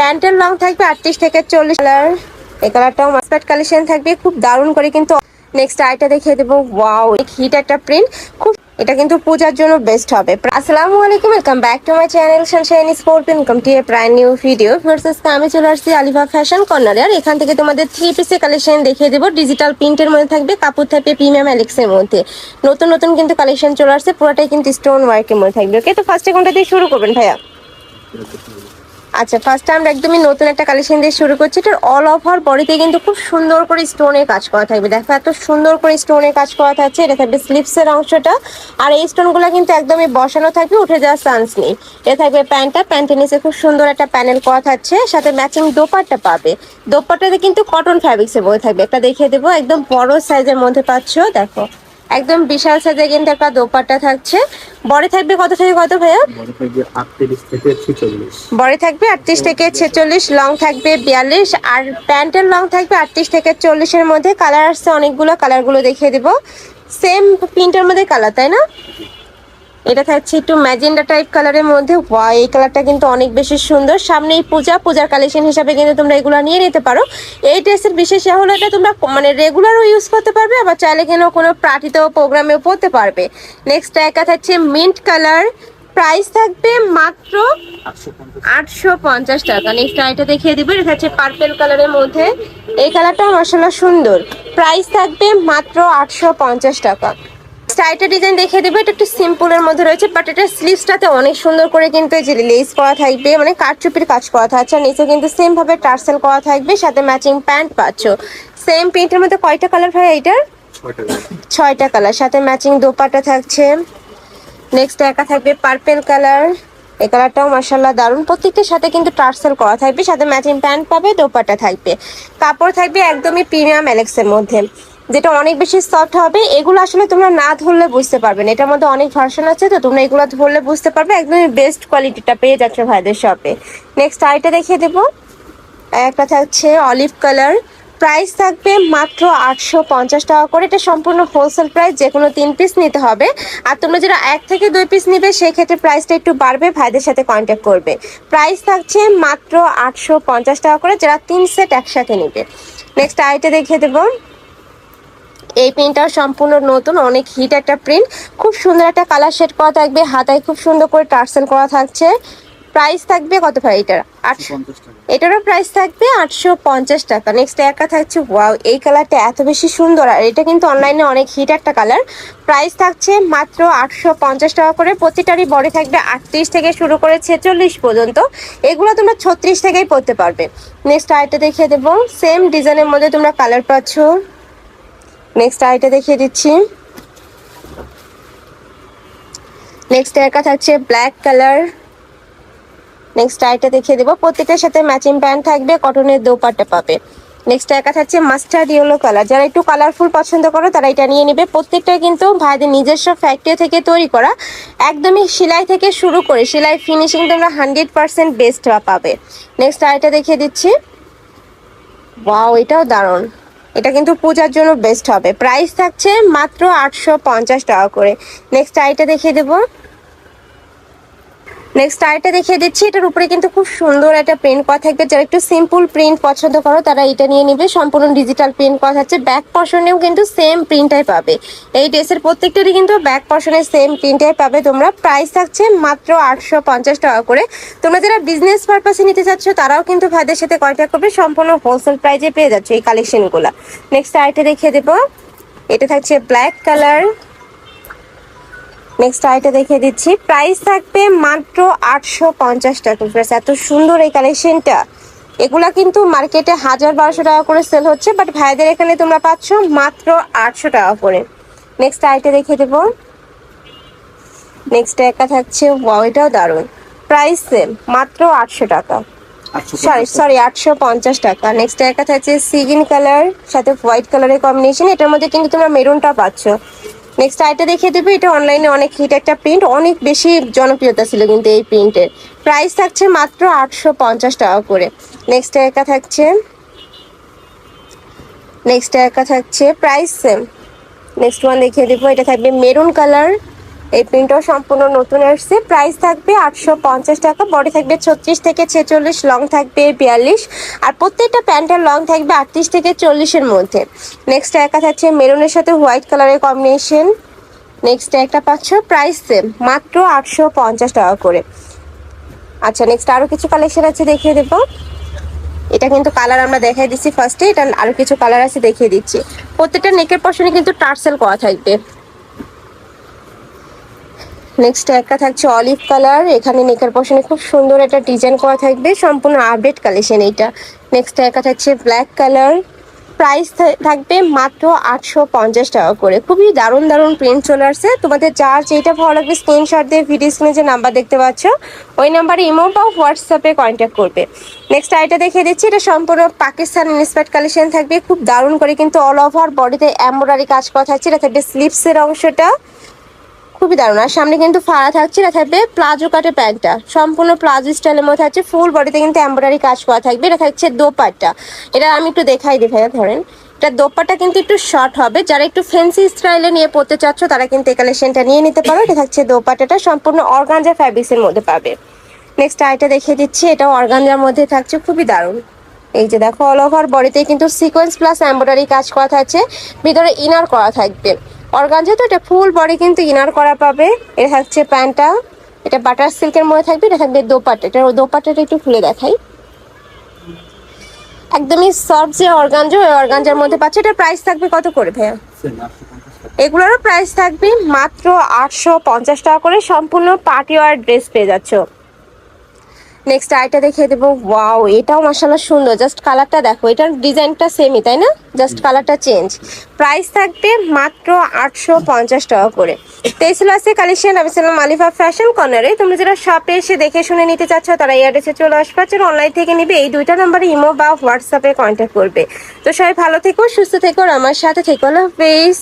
প্যান্টের লং থাকবে আটত্রিশ থেকে চল্লিশ কালার। এই কালারটাও মাসপ্যাট কালেকশন থাকবে, খুব দারুণ করে কিন্তু নেক্সট আইটা দেখিয়ে দেবো। ওয়াও হিট একটা প্রিন্ট খুব, এটা কিন্তু পূজার জন্য বেস্ট হবে। আসসালামু আলাইকুম welcome back to my channel sunshine sport income টি এ প্রায় নিউ ভিডিও ভার্সেস আমি চলে আসছি আলিভা ফ্যাশন কর্নারে আর এখান থেকে তোমাদের থ্রি পিসের কালেকশন দেখিয়ে দেবো। ডিজিটাল প্রিন্টের মধ্যে থাকবে, কাপড় থাকবে প্রিমিয়াম অ্যালেক্সের মধ্যে। নতুন নতুন কিন্তু কালেকশন চলে আসছে, পুরোটাই কিন্তু স্টোন ওয়ার্কের মধ্যে থাকবে। ওকে তো ফার্স্টে কোনটা দিয়ে শুরু করবেন ভাইয়া? আচ্ছা ফার্স্ট আমরা একদমই নতুন একটা কালেকশন দিয়ে শুরু করছি। এটার অল ওভার বডিতে কিন্তু খুব সুন্দর করে স্টোনের কাজ করা থাকবে। দেখো, এত সুন্দর করে স্টোনের কাজ করা থাকছে। এটা থাকবে স্লিপসের অংশটা। আর এই স্টোনগুলো কিন্তু একদমই বসানো থাকবে, উঠে যাওয়ার চান্স নেই। এটা থাকবে প্যান্টটা। প্যান্টের নিচে খুব সুন্দর একটা প্যানেল করা থাকছে। সাথে ম্যাচিং দোপাট্টা পাবে। দোপাট্টাতে কিন্তু কটন ফ্যাব্রিক্সের মধ্যে থাকবে। একটা দেখিয়ে দেবো। একদম বড় সাইজের মধ্যে পাচ্ছ, দেখো। একদম বিশাল সাইজের কিন্তু একটা দোপাট্টা থাকছে। বড় থাকবে কত থেকে কত ভাইয়া? বড় থাকবে আটত্রিশ থেকে ছেচল্লিশ। বড় থাকবে আটত্রিশ থেকে ছেচল্লিশ লং থাকবে বিয়াল্লিশ আর প্যান্টের লং থাকবে আটত্রিশ থেকে চল্লিশের মধ্যে। কালার আসছে অনেকগুলো কালারগুলো দেখিয়ে দিব। সেম প্রিন্টের মধ্যে কালার তাই না? এটা থাকছে একটু ম্যাজেন্ডা টাইপ কালারের মধ্যে। এই কালারটা কিন্তু অনেক বেশি সুন্দর। সামনে এই পূজা, পূজার কালেকশন হিসাবে কিন্তু তোমরা এগুলো নিয়ে নিতে পারো। এই ড্রেসের বিশেষ হলো এটা তোমরা মানে রেগুলারও ইউজ করতে পারবে, আবার চাইলে কেন কোনো পার্টিতেও প্রোগ্রামেও পড়তে পারবে। নেক্সট একা থাকছে মিন্ট কালার প্রাইস থাকবে মাত্র আটশো পঞ্চাশ টাকা। নেক্সট আইটা দেখিয়ে দিবে। এটা হচ্ছে পার্পেল কালারের মধ্যে। এই কালারটা মশলা সুন্দর। প্রাইস থাকবে মাত্র আটশো পঞ্চাশ টাকা। স্টাইটা ডিজাইন দেখিয়ে দেবে। এটা একটু সিম্পলের মধ্যে রয়েছে বাট এটা স্লিভসটাতে অনেক সুন্দর করে কিন্তু এই যে লেস করা থাকবে মানে কাঠচুপির কাজ করা থাকছে আর নিচে কিন্তু সেম ভাবে টার্সেল করা থাকবে সাথে ম্যাচিং প্যান্ট পাচ্ছ। সেম প্রিন্টের মধ্যে কয়টা কালার হয় এইটার? ছয়টা ছয়টা কালার সাথে ম্যাচিং দোপাটা থাকছে। নেক্সট একা থাকবে পার্পেল কালার এই কালারটাও মার্শাল্লাহ দারুণ। প্রত্যেকটার সাথে কিন্তু টার্সেল করা থাকবে সাথে ম্যাচিং প্যান্ট পাবে দোপাটা থাকবে। কাপড় থাকবে একদমই প্রিমিয়াম অ্যালেক্সের মধ্যে। যেটা অনেক বেশি সফট হবে, এগুলো আসলে তোমরা না ধরলে বুঝতে পারবে না। এটার মধ্যে অনেক ভার্সন আছে, তো তোমরা এগুলো ধরলে বুঝতে পারবে, একদমই বেস্ট কোয়ালিটিটা পেয়ে যাচ্ছ ভাইদের শপে নেক্সট আইটা দেখিয়ে দেবো। একটা থাকছে অলিভ কালার প্রাইস থাকবে মাত্র আটশো পঞ্চাশ টাকা করে। এটা সম্পূর্ণ হোলসেল প্রাইস যে কোনো তিন পিস নিতে হবে। আর তোমরা যারা এক থেকে দুই পিস নিবে সেই ক্ষেত্রে প্রাইসটা একটু বাড়বে, ভাইদের সাথে কন্ট্যাক্ট করবে। প্রাইস থাকছে মাত্র আটশো পঞ্চাশ টাকা করে, যারা তিন সেট একসাথে নেবে। নেক্সট আইটা দেখিয়ে দেবো। এই প্রিন্টটাও সম্পূর্ণ নতুন অনেক হিট একটা প্রিন্ট খুব সুন্দর একটা কালার শেড করা থাকবে হাতায় খুব সুন্দর করে টার্সেল করা থাকছে। প্রাইস থাকবে কত ভাই এটার? আটশো এটারও প্রাইস থাকবে আটশো পঞ্চাশ টাকা। নেক্সট একা থাকছে ওয়াও এই কালারটা এত বেশি সুন্দর। আর এটা কিন্তু অনলাইনে অনেক হিট একটা কালার প্রাইস থাকছে মাত্র আটশো পঞ্চাশ টাকা করে। প্রতিটারই বডি থাকবে আটত্রিশ থেকে শুরু করে ছেচল্লিশ পর্যন্ত। এগুলো তোমরা ছত্রিশ থেকেই পড়তে পারবে। নেক্সট আইটা দেখিয়ে দেবো। সেম ডিজাইনের মধ্যে তোমরা কালার পাচ্ছ। নেক্সট আইটা দেখিয়ে দিচ্ছি। নেক্সট একা থাকছে ব্ল্যাক কালার নেক্সট আইটা দেখিয়ে দেবো। প্রত্যেকটার সাথে ম্যাচিং প্যান্ট থাকবে কটনের দোপাট্টা পাবে। নেক্সট একা থাকছে মাস্টার্ড ইয়েলো কালার যারা একটু কালারফুল পছন্দ করো, তারা এটা নিয়ে নেবে। প্রত্যেকটা কিন্তু ভাইদের নিজস্ব ফ্যাক্টরি থেকে তৈরি করা। একদমই সেলাই থেকে শুরু করে, সেলাই ফিনিশিং তোমরা হান্ড্রেড পার্সেন্ট বেস্ট পাবে। নেক্সট আইটা দেখিয়ে দিচ্ছি। ওয়াও এটাও দারুণ। এটা কিন্তু পূজার জন্য বেস্ট হবে। প্রাইস থাকছে মাত্র আটশো পঞ্চাশ টাকা করে। নেক্সট আইটা দেখিয়ে দেবো। নেক্সট আরেকটা দেখিয়ে দিচ্ছি, এটার উপরে কিন্তু খুব সুন্দর একটা প্রিন্ট করা থাকবে। যারা একটু সিম্পল প্রিন্ট পছন্দ করো, তারা এটা নিয়ে নিবে। সম্পূর্ণ ডিজিটাল প্রিন্ট করা থাকছে। ব্যাক পশনেও কিন্তু সেম প্রিন্টটাই পাবে। এই ড্রেসের প্রত্যেকটারই কিন্তু ব্যাক পশনে সেম প্রিন্টটাই পাবে। তোমরা প্রাইস থাকছে মাত্র আটশো পঞ্চাশ টাকা করে। তোমরা যারা বিজনেস পারপাসে নিতে চাচ্ছ, তারাও কিন্তু ভাইদের সাথে কন্ট্যাক্ট করবে। সম্পূর্ণ হোলসেল প্রাইজে পেয়ে যাচ্ছে এই কালেকশনগুলো নেক্সট আরেকটা দেখিয়ে দেবো। এটা থাকছে ব্ল্যাক কালার নেক্সট আইটা দেখিয়ে দিচ্ছি। প্রাইস থাকবে মাত্র আটশো পঞ্চাশ টাকা। এত সুন্দর এই কালেকশনটা এগুলা কিন্তু মার্কেটে হাজার বারোশো টাকা করে সেল হচ্ছে বাট ভাইদের এখানে তোমরা পাচ্ছ মাত্র আটশো টাকা করে। নেক্সট আইটা দেখিয়ে দেবো। নেক্সট একা থাকছে ওয়াও এটাও দারুণ। প্রাইস সেম মাত্র আটশো টাকা। সরি সরি আটশো পঞ্চাশ টাকা। নেক্সট একটা থাকছে সিগিন কালার সাথে হোয়াইট কালারের কম্বিনেশন এটার মধ্যে কিন্তু তোমরা মেরুনটা পাচ্ছ। নেক্সট আইটা দেখিয়ে দেবে। এটা অনলাইনে অনেক হিট একটা প্রিন্ট অনেক বেশি জনপ্রিয়তা ছিল কিন্তু এই প্রিন্টের প্রাইস থাকছে মাত্র আটশো পঞ্চাশ টাকা করে। নেক্সট একা থাকছে। নেক্সট একা থাকছে প্রাইস সেম নেক্সট ওয়ান দেখিয়ে দেবো। এটা থাকবে মেরুন কালার এই প্রিন্টটাও সম্পূর্ণ নতুন আসছে। প্রাইস থাকবে আটশো পঞ্চাশ টাকা বডি থাকবে ছত্রিশ থেকে ছেচল্লিশ লং থাকবে বিয়াল্লিশ, আর প্রত্যেকটা প্যান্টের লং থাকবে আটত্রিশ থেকে চল্লিশের মধ্যে। নেক্সট একা থাকছে মেরুনের সাথে হোয়াইট কালারের কম্বিনেশন নেক্সট একটা পাচ্ছ প্রাইস সেম মাত্র আটশো পঞ্চাশ টাকা করে। আচ্ছা নেক্সট আরও কিছু কালেকশন আছে দেখিয়ে দেবো। এটা কিন্তু কালার আমরা দেখাই দিচ্ছি ফার্স্টে এটা আরও কিছু কালার আছে দেখিয়ে দিচ্ছি। প্রত্যেকটা নেকের পশনে কিন্তু টার্সেল করা থাকবে। নেক্সট একটা থাকছে অলিভ কালার এখানে নেকের পশনে খুব সুন্দর একটা ডিজাইন করা থাকবে, সম্পূর্ণ আপডেট কালেকশন এইটা। নেক্সট একটা থাকছে ব্ল্যাক কালার প্রাইস থাকবে মাত্র আটশো পঞ্চাশ টাকা করে। খুবই দারুণ দারুণ প্রিন্ট চলে আসছে। তোমাদের যার যেটা ভালো লাগবে স্ক্রিনশট দিয়ে ভিডিও স্ক্রিনে যে নাম্বার দেখতে পাচ্ছ, ওই নাম্বারে ইমো বা হোয়াটসঅ্যাপে কন্ট্যাক্ট করবে। নেক্সট আইটা দেখিয়ে দিচ্ছি, এটা সম্পূর্ণ পাকিস্তান ইন্সপায়ার্ড কালেকশন থাকবে। খুব দারুণ করে কিন্তু অল ওভার বডিতে এমব্রয়ডারি কাজ করা থাকছে। এটা থাকবে স্লিপসের অংশটা। খুবই দারুণ। আর সামনে কিন্তু ফাড়া থাকছে, এটা থাকবে প্লাজো কাটে প্যান্টটা। সম্পূর্ণ প্লাজো স্টাইলের মধ্যে থাকছে, ফুল বডিতে কিন্তু এমব্রয়ডারি কাজ করা থাকবে। এটা থাকছে দোপাট্টা। এটা আমি একটু দেখাই ভাইয়া ধরেন। এটা দোপাট্টা কিন্তু একটু শর্ট হবে। যারা একটু ফ্যান্সি স্টাইলে নিয়ে পড়তে চাচ্ছ, তারা কিন্তু এই কালেকশনটা নিয়ে নিতে পারো। এটা থাকছে দোপাট্টাটা, সম্পূর্ণ অর্গানজা ফ্যাব্রিক্সের মধ্যে পাবে। নেক্সট আইটা দেখিয়ে দিচ্ছি। এটা অর্গানজার মধ্যে থাকছে, খুবই দারুণ। এই যে দেখো অল ওভার বডিতে কিন্তু সিকোয়েন্স প্লাস এমব্রয়ডারি কাজ করা থাকছে। ভিতরে ইনার করা থাকবে। অর্গানজা তো এটা ফুল বডি কিন্তু ইনার করা পাবে। এটা থাকছে প্যান্টটা, এটা বাটার সিল্কের মধ্যে থাকবে, এটা থাকবে দোপাট্টা। এটা দোপাট্টাটা একটু খুলে দেখাই। একদমই সফট যে অর্গানজা ওই অর্গানজার মধ্যে পাচ্ছে। এটা প্রাইস থাকবে কত করে ভাইয়া? এগুলোরও প্রাইস থাকবে মাত্র আটশো পঞ্চাশ টাকা করে। সম্পূর্ণ পার্টি ওয়ার ড্রেস পেয়ে যাচ্ছ। নেক্সট আইটা দেখিয়ে দেবো। ওয়াও এটাও মাসাল্লাহ সুন্দর। জাস্ট কালারটা দেখো এটার ডিজাইনটা সেমই তাই না? জাস্ট কালারটা চেঞ্জ প্রাইস থাকবে মাত্র আটশো পঞ্চাশ টাকা করে। তো এই ছিল আজকে কালেকশন আমি ছিলাম মালিফা ফ্যাশন কর্নারে তোমরা যারা শপে এসে দেখে শুনে নিতে চাচ্ছ তারা এই অ্যাড্রেসে চলে আসবে। আর অনলাইন থেকে নিবে এই দুইটা নাম্বারে ইমো বা হোয়াটসঅ্যাপে কন্ট্যাক্ট করবে। তো সবাই ভালো থেকো সুস্থ থেকো আমার সাথে থেকো। আল্লাহ হাফেজ।